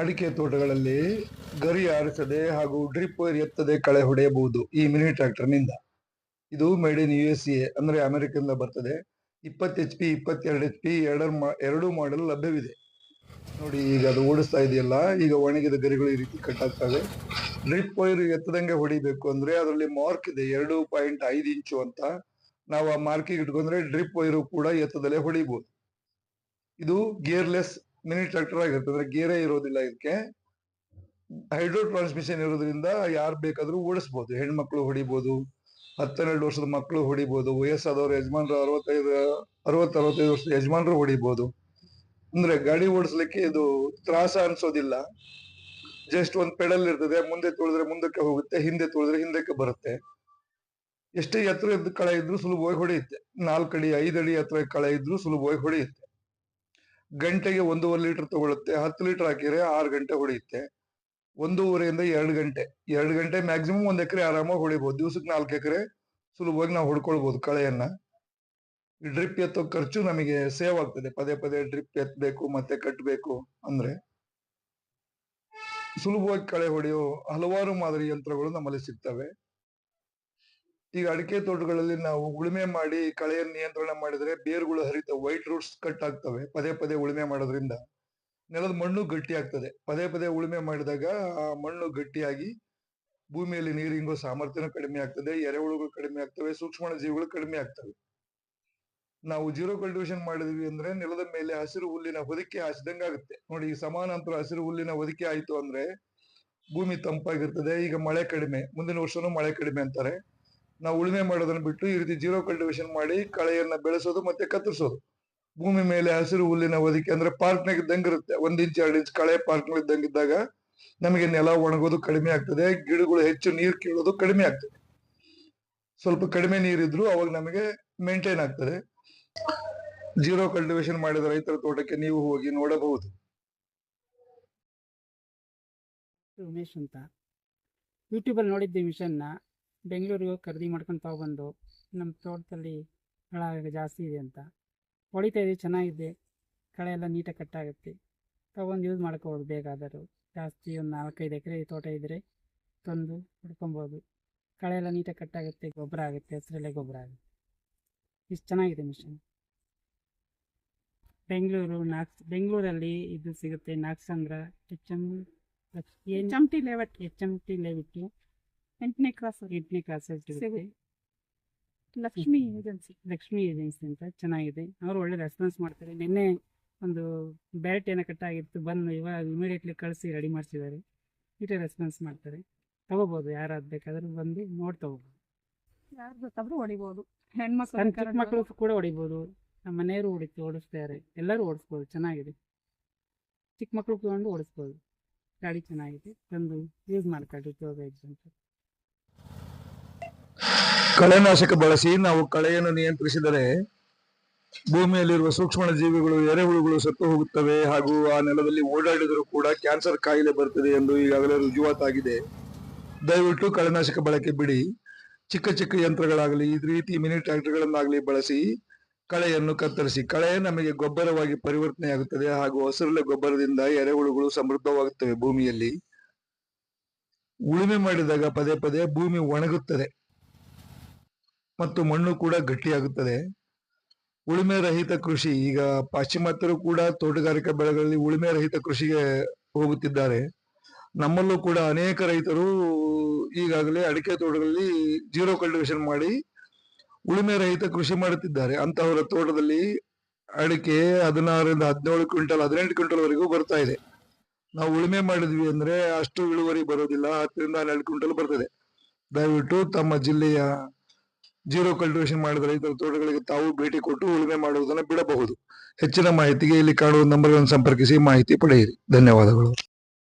ಅಡಿಕೆ ತೋಟಗಳಲ್ಲಿ ಗರಿ ಆರಿಸದೆ ಹಾಗೂ ಡ್ರಿಪ್ ವೈರ್ ಎತ್ತದೆ ಕಳೆ ಹೊಡೆಯಬಹುದು ಈ ಮಿನಿ ಟ್ರ್ಯಾಕ್ಟರ್ನಿಂದ ಇದು made in U S A ಅಂದ್ರೆ ಅಮೆರಿಕದಿಂದ ಬರ್ತದೆ. ಇಪ್ಪತ್ತು ಎಚ್ ಪಿ ಇಪ್ಪತ್ತೆರಡು ಎಚ್ ಪಿ ಎರಡರ ಎರಡು ಮಾಡೆಲ್ ಲಭ್ಯವಿದೆ. ನೋಡಿ, ಈಗ ಅದು ಓಡಿಸ್ತಾ ಇದೆಯಲ್ಲ, ಈಗ ಒಣಗಿದ ಗರಿಗಳು ಈ ರೀತಿ ಕಟ್ ಆಗ್ತವೆ. ಡ್ರಿಪ್ ವೈರ್ ಎತ್ತದಂಗೆ ಹೊಡಿಬೇಕು ಅಂದ್ರೆ ಅದರಲ್ಲಿ ಮಾರ್ಕ್ ಇದೆ, ಎರಡು ಪಾಯಿಂಟ್ ಐದು ಇಂಚು ಅಂತ. ನಾವು ಆ ಮಾರ್ಕಿಗೆ ಇಟ್ಕೊಂಡ್ರೆ ಡ್ರಿಪ್ ವೈರು ಕೂಡ ಎತ್ತದಲ್ಲೇ ಹೊಡಿಬಹುದು ಇದು ಗೇರ್ಲೆಸ್ ಮಿನಿ ಟ್ರ್ಯಾಕ್ಟರ್ ಆಗಿರುತ್ತೆ ಅಂದ್ರೆ ಗೇರೇ ಇರೋದಿಲ್ಲ ಇದಕ್ಕೆ ಹೈಡ್ರೋ ಟ್ರಾನ್ಸ್ಮಿಷನ್ ಇರೋದ್ರಿಂದ ಯಾರು ಬೇಕಾದ್ರೂ ಓಡಿಸ್ಬೋದು. ಹೆಣ್ಮಕ್ಳು ಹೊಡಿಬೋದು, ಹತ್ತೆರಡು ವರ್ಷದ ಮಕ್ಕಳು ಹೊಡಿಬೋದು, ವಯಸ್ಸಾದವರು ಯಜಮಾನ್ರು ಅರವತ್ತೈದು ಅರವತ್ತು ಅರವತ್ತೈದು ವರ್ಷದ ಯಜಮಾನ್ರು ಹೊಡಿಬೋದು. ಅಂದ್ರೆ ಗಾಡಿ ಓಡಿಸ್ಲಿಕ್ಕೆ ಇದು ತ್ರಾಸ ಅನ್ಸೋದಿಲ್ಲ. ಜಸ್ಟ್ ಒಂದ್ ಪೆಡಲ್ ಇರ್ತದೆ, ಮುಂದೆ ತುಳಿದ್ರೆ ಮುಂದಕ್ಕೆ ಹೋಗುತ್ತೆ, ಹಿಂದೆ ತುಳಿದ್ರೆ ಹಿಂದಕ್ಕೆ ಬರುತ್ತೆ. ಎಷ್ಟೇ ಎತ್ತರ ಕಳೆ ಇದ್ರು ಸುಲಭವಾಗಿ ಹೊಡೆಯುತ್ತೆ. ನಾಲ್ಕಡಿ, ಐದಡಿ ಎತ್ತರ ಕಳೆ ಇದ್ರೂ ಸುಲಭವಾಗಿ ಹೊಡೆಯುತ್ತೆ. ಗಂಟೆಗೆ ಒಂದೂವರೆ ಲೀಟರ್ ತಗೊಳುತ್ತೆ ಹತ್ತು ಲೀಟರ್ ಹಾಕಿದ್ರೆ ಆರು ಗಂಟೆ ಹೊಡೆಯುತ್ತೆ ಒಂದೂವರೆಯಿಂದ ಎರಡು ಗಂಟೆ ಎರಡು ಗಂಟೆ ಮ್ಯಾಕ್ಸಿಮಮ್ ಒಂದ್ ಎಕರೆ ಆರಾಮಾಗಿ ಹೊಡಿಬಹುದು ದಿವಸಕ್ಕೆ ನಾಲ್ಕು ಎಕರೆ ಸುಲಭವಾಗಿ ನಾವು ಹೊಡ್ಕೊಳ್ಬಹುದು ಕಳೆಯನ್ನ. ಡ್ರಿಪ್ ಎತ್ತೋ ಖರ್ಚು ನಮಗೆ ಸೇವ್ ಆಗ್ತದೆ. ಪದೇ ಪದೇ ಡ್ರಿಪ್ ಎತ್ತಬೇಕು ಮತ್ತೆ ಕಟ್ಟಬೇಕು ಅಂದ್ರೆ ಸುಲಭವಾಗಿ ಕಳೆ ಹೊಡೆಯೋ ಹಲವಾರು ಮಾದರಿ ಯಂತ್ರಗಳು ನಮ್ಮಲ್ಲಿ ಸಿಗ್ತವೆ. ಈಗ ಅಡಿಕೆ ತೋಟಗಳಲ್ಲಿ ನಾವು ಉಳುಮೆ ಮಾಡಿ ಕಳೆಯ ನಿಯಂತ್ರಣ ಮಾಡಿದ್ರೆ ಬೇರುಗಳು ಹರಿತ ವೈಟ್ ರೂಟ್ಸ್ ಕಟ್ ಆಗ್ತವೆ, ಪದೇ ಪದೇ ಉಳುಮೆ ಮಾಡೋದ್ರಿಂದ. ನೆಲದ ಮಣ್ಣು ಗಟ್ಟಿ ಆಗ್ತದೆ. ಪದೇ ಪದೇ ಉಳುಮೆ ಮಾಡಿದಾಗ ಆ ಮಣ್ಣು ಗಟ್ಟಿಯಾಗಿ ಭೂಮಿಯಲ್ಲಿ ನೀರಿಂಗೋ ಸಾಮರ್ಥ್ಯನು ಕಡಿಮೆ ಆಗ್ತದೆ, ಎರೆಹುಳುಗಳು ಕಡಿಮೆ ಆಗ್ತವೆ ಸೂಕ್ಷ್ಮ ಜೀವಿಗಳು ಕಡಿಮೆ ಆಗ್ತವೆ. ನಾವು ಜೀರೋ ಕಲ್ಟಿವೇಶನ್ ಮಾಡಿದ್ವಿ ಅಂದ್ರೆ ನೆಲದ ಮೇಲೆ ಹಸಿರು ಹುಲ್ಲಿನ ಹೊದಿಕೆ ಹಾಸಿದಂಗ ಆಗುತ್ತೆ. ನೋಡಿ, ಈ ಸಮಾನಾಂತರ ಹಸಿರು ಹುಲ್ಲಿನ ಹೊದಿಕೆ ಆಯ್ತು ಅಂದ್ರೆ ಭೂಮಿ ತಂಪಾಗಿರ್ತದೆ, ಈಗ ಮಳೆ ಕಡಿಮೆ, ಮುಂದಿನ ವರ್ಷನೂ ಮಳೆ ಕಡಿಮೆ ಅಂತಾರೆ. ನಾವು ಉಳುಮೆ ಮಾಡೋದನ್ನ ಬಿಟ್ಟು ಈ ರೀತಿ ಜೀರೋ ಕಲ್ಟಿವೇಶನ್ ಮಾಡಿ ಕಳೆಯನ್ನ ಬೆಳೆಸೋದು ಮತ್ತೆ ಕತ್ತರಿಸೋದು. ಭೂಮಿ ಮೇಲೆ ಹಸಿರು ಹುಲ್ಲಿನ ಹೊದಿಕೆ ಅಂದ್ರೆ ಪಾರ್ಕ್ನಾಗ ಇದ್ದಂಗಿರುತ್ತೆ ಒಂದ್ ಇಂಚ್ ಎರಡು ಇಂಚ್ ಕಳೆ ಪಾರ್ಕ್ನಾಗ ಇದ್ದಂಗಿದ್ದಾಗ ನಮಗೆ ನೆಲ ಒಣಗೋದು ಕಡಿಮೆ ಆಗ್ತದೆ, ಗಿಡಗಳು ಹೆಚ್ಚು ನೀರು ಕೀಳೋದು ಕಡಿಮೆ ಆಗ್ತದೆ. ಸ್ವಲ್ಪ ಕಡಿಮೆ ನೀರಿದ್ರು ಅವಾಗ ನಮಗೆ ಮೇಂಟೈನ್ ಆಗ್ತದೆ. ಜೀರೋ ಕಲ್ಟಿವೇಶನ್ ಮಾಡಿದ ರೈತರ ತೋಟಕ್ಕೆ ನೀವು ಹೋಗಿ ನೋಡಬಹುದು. ಉಮೇಶ್ ಅಂತ. ಯೂಟ್ಯೂಬಲ್ಲಿ ನೋಡಿದ್ದೆ ಮಿಷನ್ನ ಬೆಂಗಳೂರಿಗೆ ಹೋಗಿ ಖರೀದಿ ಮಾಡ್ಕೊಂಡು ತೊಗೊಬಂದು ನಮ್ಮ ತೋಟದಲ್ಲಿ ಹುಳ ಜಾಸ್ತಿ ಇದೆ ಅಂತ. ಹೊಡಿತಾ ಇದೆ ಚೆನ್ನಾಗಿದೆ. ಕಳೆ ಎಲ್ಲ ನೀಟಾಗಿ ಕಟ್ಟಾಗುತ್ತೆ ತೊಗೊಂಡು ಯೂಸ್ ಮಾಡ್ಕೋಬೋದು ಬೇಕಾದರೂ ಜಾಸ್ತಿ ಒಂದು ನಾಲ್ಕೈದು ಎಕರೆ ತೋಟ ಇದ್ದರೆ ತಂದು ಹೊಡ್ಕೊಬೋದು ಕಳೆ ಎಲ್ಲ ನೀಟಾಗಿ ಕಟ್ಟಾಗುತ್ತೆ ಗೊಬ್ಬರ ಆಗುತ್ತೆ ಹಸಿರೆಲೆ ಗೊಬ್ಬರ ಆಗುತ್ತೆ. ಇಷ್ಟು ಚೆನ್ನಾಗಿದೆ ಮಿಷನ್ ಬೆಂಗಳೂರು ನಾಕ್ಸ್ ಬೆಂಗಳೂರಲ್ಲಿ ಇದು ಸಿಗುತ್ತೆ ನಾಕ್ಸಂದ್ರ H M H M T layout H M T layout ಎಂಟನೇ ಕ್ಲಾಸ್ ಎಂಟನೇ cross Lakshmi agency Lakshmi agency ಅಂತ ಚೆನ್ನಾಗಿದೆ. ಅವರು ಒಳ್ಳೆ ರೆಸ್ಪಾನ್ಸ್ ಮಾಡ್ತಾರೆ. ನಿನ್ನೆ ಒಂದು ಬ್ಯಾಟ್ ಏನೋ ಕಟ್ಟಾಗಿತ್ತು. ಬಂದು ಇವಾಗ ಇಮಿಡಿಯೇಟ್ಲಿ ಕಳಿಸಿ ರೆಡಿ ಮಾಡಿಸಿದ್ದಾರೆ. ಇಟ್ಟೆ ರೆಸ್ಪಾನ್ಸ್ ಮಾಡ್ತಾರೆ. ತಗೋಬೋದು ಯಾರಾದ್ರು ಬೇಕಾದ್ರೂ ಬಂದು ನೋಡಿ ತಗೋಬೋದು. ಯಾರು ಬೇಕಾದ್ರೂ ಹೊಡಿಬೋದು. ಹೆಣ್ಮಕ್ಳು ಮಕ್ಕಳು ಕೂಡ ಹೊಡಿಬೋದು. ನಮ್ಮ ಮನೆಯವರು ಹೊಡಿತು ಓಡಿಸ್ತಾರೆ. ಎಲ್ಲರೂ ಓಡಿಸ್ಬೋದು. ಚೆನ್ನಾಗಿದೆ. ಚಿಕ್ಕ ಮಕ್ಕಳು ತಗೊಂಡು ಓಡಿಸ್ಬೋದು ಗಾಡಿ ಚೆನ್ನಾಗಿದೆ. ತಂದು ಯೂಸ್ ಮಾಡ್ಕೊಳ್ಳಿ ಉಪಯೋಗ ಅಂತ. ಕಳೆನಾಶಕ ಬಳಸಿ ನಾವು ಕಳೆಯನ್ನು ನಿಯಂತ್ರಿಸಿದರೆ ಭೂಮಿಯಲ್ಲಿರುವ ಸೂಕ್ಷ್ಮ ಜೀವಿಗಳು, ಎರೆಹುಳುಗಳು ಸತ್ತು ಹೋಗುತ್ತವೆ ಹಾಗೂ ಆ ನೆಲದಲ್ಲಿ ಓಡಾಡಿದರೂ ಕೂಡ ಕ್ಯಾನ್ಸರ್ ಕಾಯಿಲೆ ಬರ್ತದೆ ಎಂದು ಈಗಾಗಲೇ ರುಜುವಾತಾಗಿದೆ. ದಯವಿಟ್ಟು ಕಳೆನಾಶಕ ಬಳಕೆ ಬಿಡಿ. ಚಿಕ್ಕ ಚಿಕ್ಕ ಯಂತ್ರಗಳಾಗಲಿ, ಈ ರೀತಿ ಮಿನಿ ಟ್ರ್ಯಾಕ್ಟರ್ಗಳನ್ನಾಗಲಿ ಬಳಸಿ ಕಳೆಯನ್ನು ಕತ್ತರಿಸಿ. ಕಳೆ ನಮಗೆ ಗೊಬ್ಬರವಾಗಿ ಪರಿವರ್ತನೆಯಾಗುತ್ತದೆ ಹಾಗೂ ಹಸಿರೆಲೆ ಗೊಬ್ಬರದಿಂದ ಎರೆಹುಳುಗಳು ಸಮೃದ್ಧವಾಗುತ್ತವೆ ಭೂಮಿಯಲ್ಲಿ. ಉಳುಮೆ ಮಾಡಿದಾಗ ಪದೇ ಪದೇ ಭೂಮಿ ಒಣಗುತ್ತದೆ. ಮತ್ತು ಮಣ್ಣು ಕೂಡ ಗಟ್ಟಿಯಾಗುತ್ತದೆ. ಉಳುಮೆ ರಹಿತ ಕೃಷಿ, ಈಗ ಪಾಶ್ಚಿಮಾತ್ಯರು ಕೂಡ ತೋಟಗಾರಿಕಾ ಬೆಳೆಗಳಲ್ಲಿ ಉಳುಮೆ ರಹಿತ ಕೃಷಿಗೆ ಹೋಗುತ್ತಿದ್ದಾರೆ. ನಮ್ಮಲ್ಲೂ ಕೂಡ ಅನೇಕ ರೈತರು ಈಗಾಗಲೇ ಅಡಿಕೆ ತೋಟಗಳಲ್ಲಿ ಜೀರೋ ಕಲ್ಟಿವೇಶನ್ ಮಾಡಿ ಉಳುಮೆ ರಹಿತ ಕೃಷಿ ಮಾಡುತ್ತಿದ್ದಾರೆ. ಅಂತಹವರ ತೋಟದಲ್ಲಿ ಅಡಿಕೆ ಹದಿನಾರರಿಂದ ಹದಿನೇಳು ಕ್ವಿಂಟಲ್, ಹದಿನೆಂಟು ಕ್ವಿಂಟಲ್ ವರೆಗೂ ಬರ್ತಾ ಇದೆ. ನಾವು ಉಳುಮೆ ಮಾಡಿದ್ವಿ ಅಂದ್ರೆ ಅಷ್ಟು ಇಳುವರಿ ಬರೋದಿಲ್ಲ, ಹತ್ತರಿಂದ ಹನ್ನೆರಡು ಕ್ವಿಂಟಲ್ ಬರ್ತದೆ. ದಯವಿಟ್ಟು ತಮ್ಮ ಜಿಲ್ಲೆಯ ಜೀರೋ ಕಲ್ಟಿವೇಶನ್ ಮಾಡಿದ ರೈತರ ತೋಟಗಳಿಗೆ ತಾವು ಭೇಟಿ ಕೊಟ್ಟು ಉಳುಮೆ ಮಾಡುವುದನ್ನು ಬಿಡಬಹುದು. ಹೆಚ್ಚಿನ ಮಾಹಿತಿಗೆ ಇಲ್ಲಿ ಕಾಣುವ ನಂಬರ್ಗಳನ್ನು ಸಂಪರ್ಕಿಸಿ ಮಾಹಿತಿ ಪಡೆಯಿರಿ. ಧನ್ಯವಾದಗಳು.